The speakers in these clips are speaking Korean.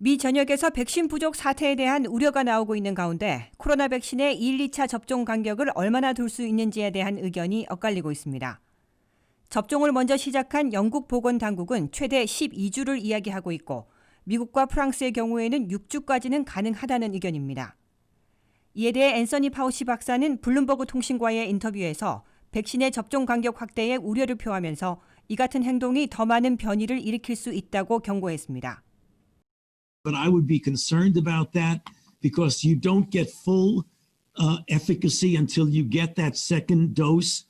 미 전역에서 백신 부족 사태에 대한 우려가 나오고 있는 가운데 코로나 백신의 1, 2차 접종 간격을 얼마나 둘 수 있는지에 대한 의견이 엇갈리고 있습니다. 접종을 먼저 시작한 영국 보건 당국은 최대 12주를 이야기하고 있고 미국과 프랑스의 경우에는 6주까지는 가능하다는 의견입니다. 이에 대해 앤서니 파우시 박사는 블룸버그 통신과의 인터뷰에서 백신의 접종 간격 확대에 우려를 표하면서 이 같은 행동이 더 많은 변이를 일으킬 수 있다고 경고했습니다. but I would be concerned about that because you don't get full uh, efficacy until you get that second dose.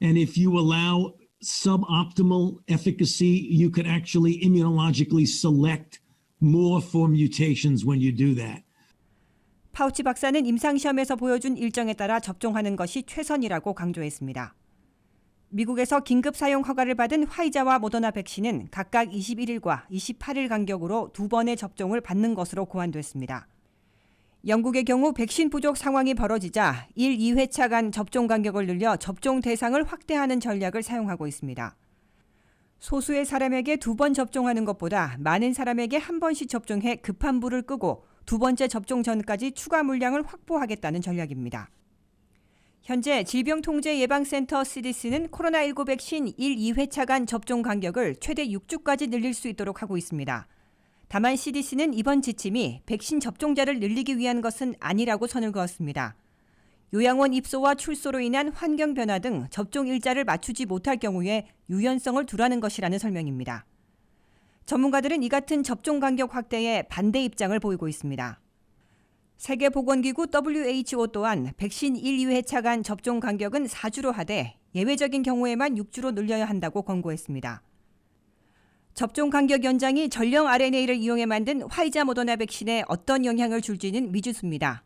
And if you allow suboptimal efficacy, you could actually immunologically select more for mutations when you do that. 파우치 박사는 임상시험에서 보여준 일정에 따라 접종하는 것이 최선이라고 강조했습니다. 미국에서 긴급 사용 허가를 받은 화이자와 모더나 백신은 각각 21일과 28일 간격으로 두 번의 접종을 받는 것으로 고안됐습니다. 영국의 경우 백신 부족 상황이 벌어지자 1, 2회차 간 접종 간격을 늘려 접종 대상을 확대하는 전략을 사용하고 있습니다. 소수의 사람에게 두 번 접종하는 것보다 많은 사람에게 한 번씩 접종해 급한 불을 끄고 두 번째 접종 전까지 추가 물량을 확보하겠다는 전략입니다. 현재 질병통제예방센터 CDC는 코로나19 백신 1, 2회차 간 접종 간격을 최대 6주까지 늘릴 수 있도록 하고 있습니다. 다만 CDC는 이번 지침이 백신 접종자를 늘리기 위한 것은 아니라고 선을 그었습니다. 요양원 입소와 출소로 인한 환경 변화 등 접종 일자를 맞추지 못할 경우에 유연성을 두라는 것이라는 설명입니다. 전문가들은 이 같은 접종 간격 확대에 반대 입장을 보이고 있습니다. 세계보건기구 WHO 또한 백신 1, 2회차 간 접종 간격은 4주로 하되 예외적인 경우에만 6주로 늘려야 한다고 권고했습니다. 접종 간격 연장이 전령 RNA를 이용해 만든 화이자 모더나 백신에 어떤 영향을 줄지는 미지수입니다.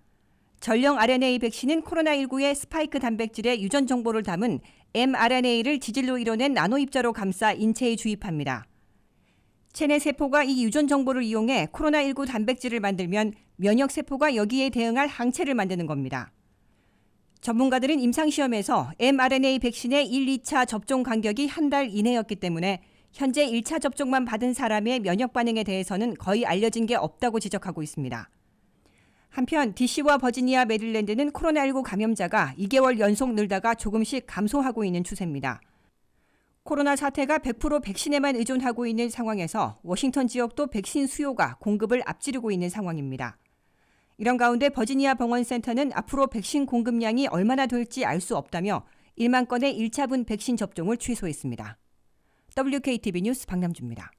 전령 RNA 백신은 코로나19의 스파이크 단백질의 유전 정보를 담은 mRNA를 지질로 이뤄낸 나노 입자로 감싸 인체에 주입합니다. 체내 세포가 이 유전 정보를 이용해 코로나19 단백질을 만들면 면역 세포가 여기에 대응할 항체를 만드는 겁니다. 전문가들은 임상시험에서 mRNA 백신의 1, 2차 접종 간격이 한 달 이내였기 때문에 현재 1차 접종만 받은 사람의 면역 반응에 대해서는 거의 알려진 게 없다고 지적하고 있습니다. 한편 DC와 버지니아, 메릴랜드는 코로나19 감염자가 2개월 연속 늘다가 조금씩 감소하고 있는 추세입니다. 코로나 사태가 100% 백신에만 의존하고 있는 상황에서 워싱턴 지역도 백신 수요가 공급을 앞지르고 있는 상황입니다. 이런 가운데 버지니아 병원센터는 앞으로 백신 공급량이 얼마나 될지 알 수 없다며 1만 건의 1차분 백신 접종을 취소했습니다. WKTV 뉴스 박남주입니다.